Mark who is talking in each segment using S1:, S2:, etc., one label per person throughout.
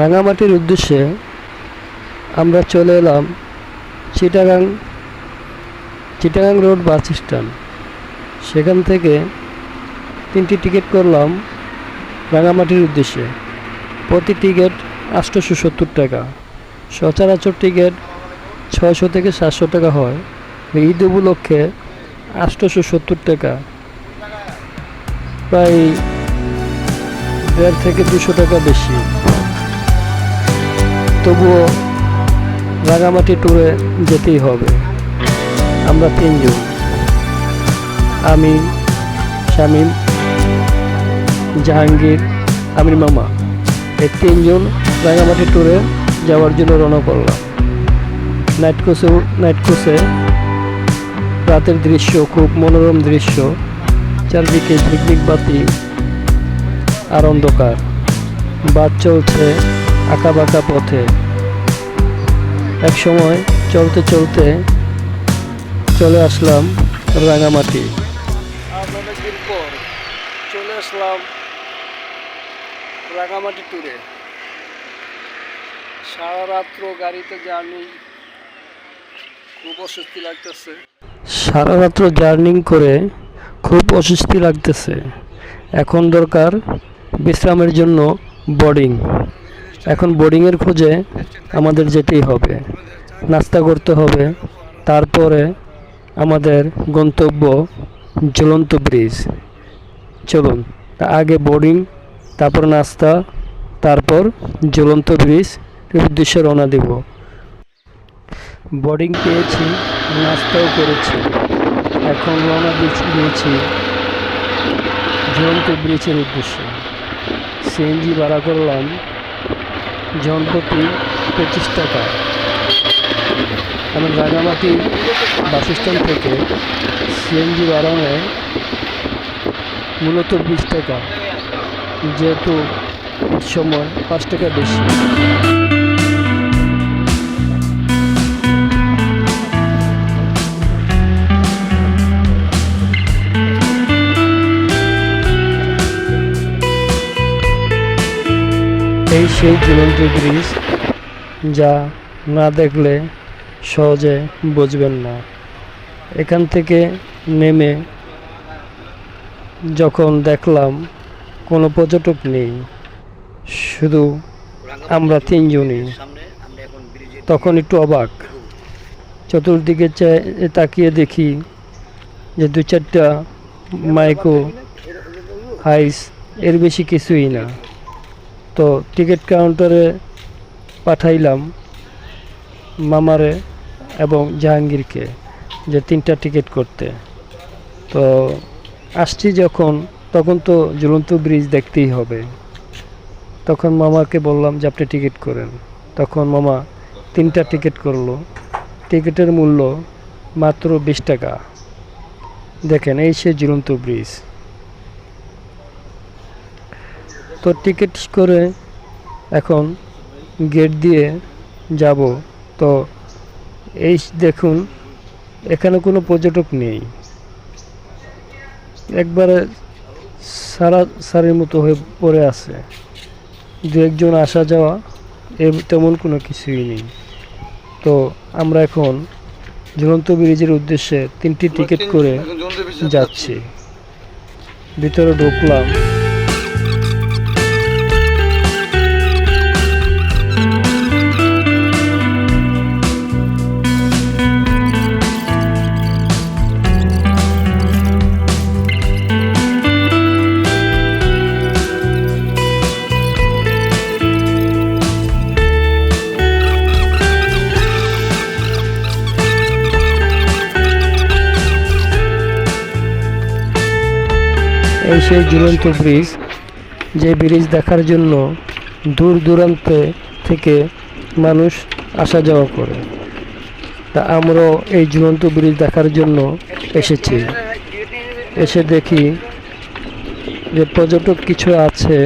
S1: রাঙামাটির উদ্দেশ্যে আমরা চলে এলাম Chittagong Chittagong road bus stand. সেখান থেকে তিনটি টিকিট করলাম রাঙামাটির উদ্দেশ্যে। প্রতি টিকিট আটশোশো সত্তর টাকা। সচরাচর টিকিট ছয়শো থেকে সাতশো টাকা হয়। ঈদ উপলক্ষে আটশোশো সত্তর টাকা। প্রায় দেড় থেকে দুশো টাকা বেশি। তবুও রাঙামাটি ট্যুরে যেতেই হবে। আমরা তিনজন। আমি, শামীম, জাহাঙ্গীর, আমির মামা। এই তিনজন রাঙামাটি ট্যুরে যাওয়ার জন্য রওনা করলাম। নাইট কোচে নাইট রাতের দৃশ্য, খুব মনোরম দৃশ্য। চারদিকে ঝিকঝিক বাতি আর অন্ধকার। বাস চলছে আঁকা বাঁকা পথে। এক সময় চলতে চলতে চলে আসলাম রাঙামাটি। অনেকদিন পর চলে আসলাম রাঙামাটি ট্যুরে সারা রাত্র গাড়িতে জার্নি খুব অস্বস্তি লাগতেছে। সারা রাত্র জার্নিং করে খুব অস্বস্তি লাগতেছে। এখন দরকার বিশ্রামের জন্য বোর্ডিং এখন বোর্ডিংয়ের খোঁজে আমাদের যেতেই হবে। নাস্তা করতে হবে, তারপরে আমাদের গন্তব্য ঝুলন্ত ব্রিজ চলুন আগে বোর্ডিং তারপর নাস্তা, তারপর ঝুলন্ত ব্রিজ উদ্দেশ্যে রওনা দেব। বোর্ডিং পেয়েছি, নাস্তাও করেছি। এখন রওনা দিয়েছি ঝুলন্ত ব্রিজের উদ্দেশ্যে। সিএনজি ভাড়া করলাম জনপ্রতি পঁচিশ টাকা। এবং রাঙামাটি বাস স্ট্যান্ড থেকে সিএনজি বাড়ানো মূলত বিশ টাকা, যেহেতু সময় পাঁচ টাকা বেশি। এই সেই ঝুলন্ত ব্রিজ যা না দেখলে সহজে বুঝবেন না। এখান থেকে নেমে যখন দেখলাম কোনো পর্যটক নেই, শুধু আমরা তিনজনই, তখন একটু অবাক। চতুর্দিকে তাকিয়ে দেখি যে দু চারটা মাইকো হাইস, এর বেশি কিছুই না। তো টিকিট কাউন্টারে পাঠাইলাম মামারে এবং জাহাঙ্গীরকে যে তিনটা টিকিট করতে। তো আসছি যখন, তখন তো ঝুলন্ত ব্রিজ দেখতেই হবে। তখন মামাকে বললাম যে আপনি টিকিট করেন। তখন মামা তিনটা টিকিট করল। টিকিটের মূল্য মাত্র বিশ টাকা। দেখেন, এই সে ঝুলন্ত ব্রিজ তো টিকিট করে এখন গেট দিয়ে যাব। তো এই দেখুন এখানে কোনো পর্যটক নেই। একবারে সারা সারির মতো হয়ে পড়ে আছে। দু একজন আসা যাওয়া এ তেমন কোনো কিছুই নেই। তো আমরা এখন ঝুলন্ত ব্রিজের উদ্দেশ্যে তিনটি টিকিট করে যাচ্ছি। ভিতরে ঢুকলাম। এই সেই ঝুলন্ত ব্রিজ, যে ব্রিজ দেখার জন্য দূর দূরান্তে থেকে মানুষ আসা যাওয়া করে। তা আমরাও এই ঝুলন্ত ব্রিজ দেখার জন্য এসেছি। এসে দেখি যে পর্যটক কিছু আছে।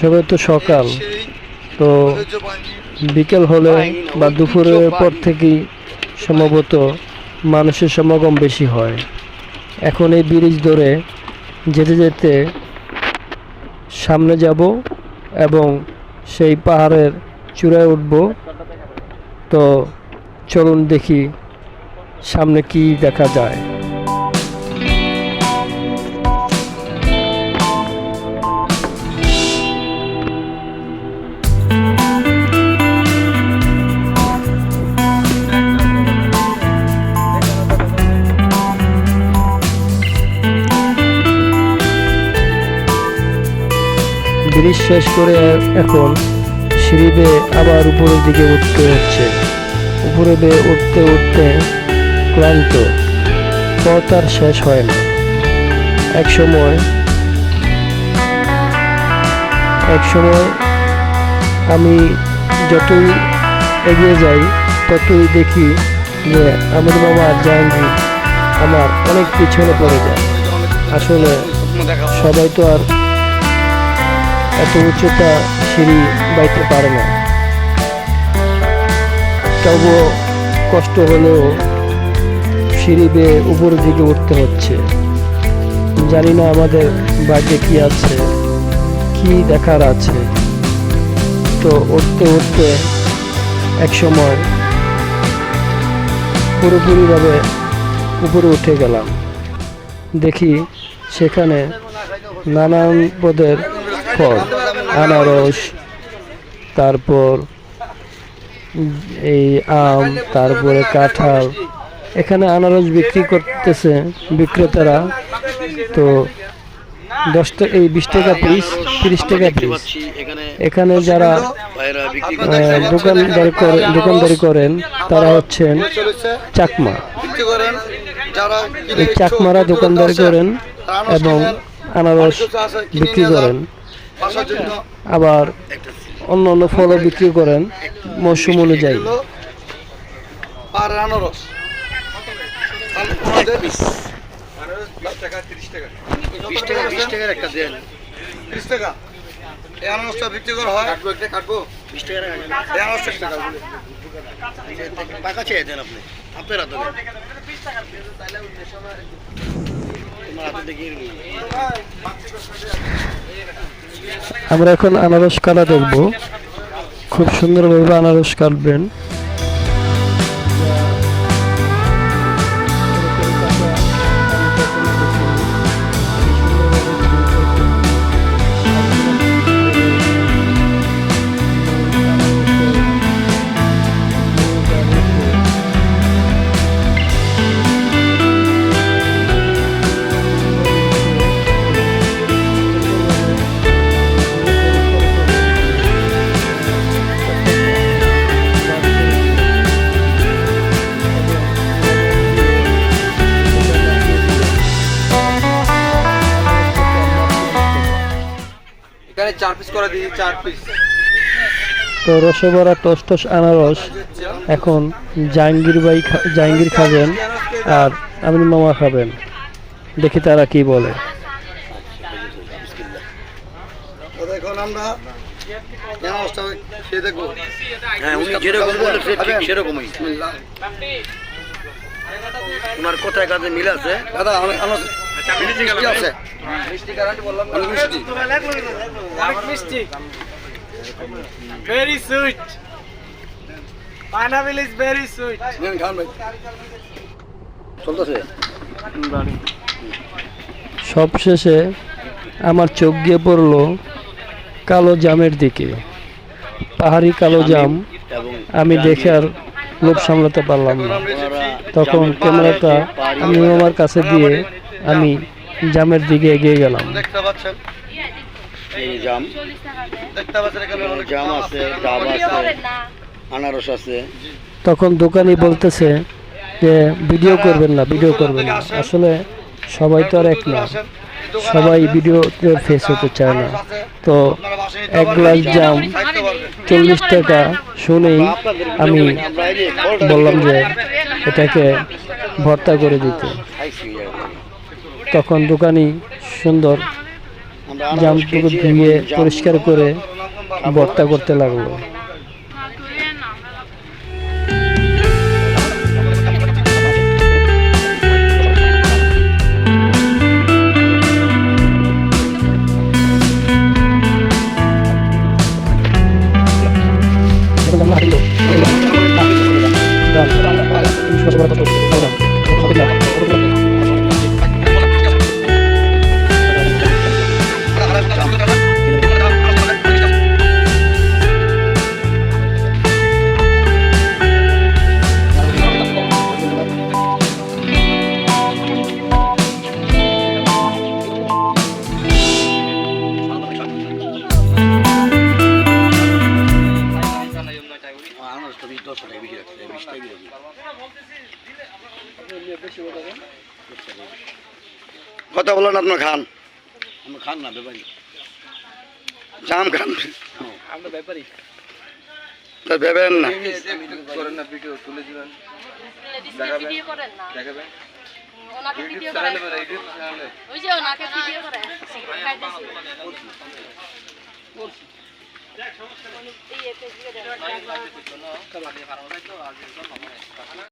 S1: সবাই তো সকাল। তো বিকেল হলে বা দুপুরের পর থেকেই সম্ভবত মানুষের সমাগম বেশি হয়। এখন এই ব্রিজ ধরে যেতে যেতে সামনে যাব এবং সেই পাহাড়ের চূড়ায় উঠব। তো চলুন দেখি সামনে কি দেখা যায়। শেষ করে এখন সিঁড়ি বেয়ে আবার উপরের দিকে উঠতে হচ্ছে। উপরে বেয়ে উঠতে উঠতে ক্লান্ত পথ আর শেষ হয় না। এক সময় এক সময় আমি যতই এগিয়ে যাই ততই দেখি যে আমার বাবা জাহাঙ্গীর আমার অনেক পিছনে পড়ে যায়। আসলে সবাই তো আর এত উচ্চতা সিঁড়ি বাইতে পারে না। তবুও কষ্ট হলেও সিঁড়ি বেয়ে উপরের দিকে উঠতে হচ্ছে। জানি না আমাদের ভাগ্যে কি আছে, কি দেখার আছে। তো উঠতে উঠতে এক সময় পুরোপুরিভাবে উপরে উঠে গেলাম। দেখি সেখানে নানান পদের ফল আনারস, তারপর এই আম, তারপরে কাঁঠাল। এখানে আনারস বিক্রি করতেছে বিক্রেতারা। তো দশ টাকা এই বিশ টাকা পিস তিরিশ টাকা পিস এখানে যারা দোকানদারি করে দোকানদারি করেন, তারা হচ্ছেন চাকমা। এই চাকমারা দোকানদারি করেন এবং আনারস বিক্রি করেন। আবার অন্য অন্য ফলও বিক্রি করেন মৌসুম অনুযায়ী।
S2: হয়
S3: আপনার
S1: আমরা এখন আনারস কালা দেখব। খুব সুন্দরভাবে আনারস কাটবেন।
S2: করে দিই চার পিস।
S1: তো রসবরা টস টস আনারস এখন জাহাঙ্গীর ভাই জাহাঙ্গীর খাবেন আর আমিন মামা খাবেন। দেখি তারা কি বলে।
S2: এখন আমরা খেয়ে দেখব।
S3: হ্যাঁ উনি যেরকম বলে সে ঠিক সেরকমই। তোমার কথায় কাজে মিল আছে?
S2: দাদা আমি মিষ্টি আছে? মিষ্টি গ্যারান্টি বললাম মিষ্টি।
S4: মিষ্টি। Very sweet pineapple is very sweet
S2: নেন খান ভাই।
S3: চলতেছে।
S1: সবশেষে আমার চোখ গিয়ে পড়ল কালো জামের দিকে। পাহাড়ি কালো জাম আমি দেখে আর লোভ সামলাতে পারলাম না। তখন ক্যামেরাটা আমি আমার কাছে দিয়ে আমি জামের দিকে এগিয়ে গেলাম।
S3: জাম আছে ডাব আছে আনারস আছে।
S1: তখন দোকানি বলতেছে যে ভিডিও করবেন না ভিডিও করবেন না। আসলে সবাই তো আর এক না। সবাই ভিডিওতে ফেস হতে চায় না। তো এক গ্লাস জাম চল্লিশ টাকা শুনেই আমি বললাম যে এটাকে ভর্তা করে দিতে। তখন দোকানি সুন্দর জামটুকু ধুয়ে পরিষ্কার করে ভর্তা করতে লাগল। আমার
S3: বলেন আপনার খান।
S1: আমরা খান না ব্যাপারী
S3: জাম খান।
S4: আমরা ব্যাপারী
S3: তা ভেবেন না।
S4: করেন না ভিডিও তুলে দিবেন।
S5: ভিডিও করেন না।
S4: দেখাবেন?
S5: ওনাকে ভিডিও
S4: ইউটিউব
S5: করেন।
S4: চ্যানেলে ইউটিউব চ্যানেলে
S5: ওই যে ওনাকে ভিডিও করে দেখাইতেছি এই ফেসবুকে দেন।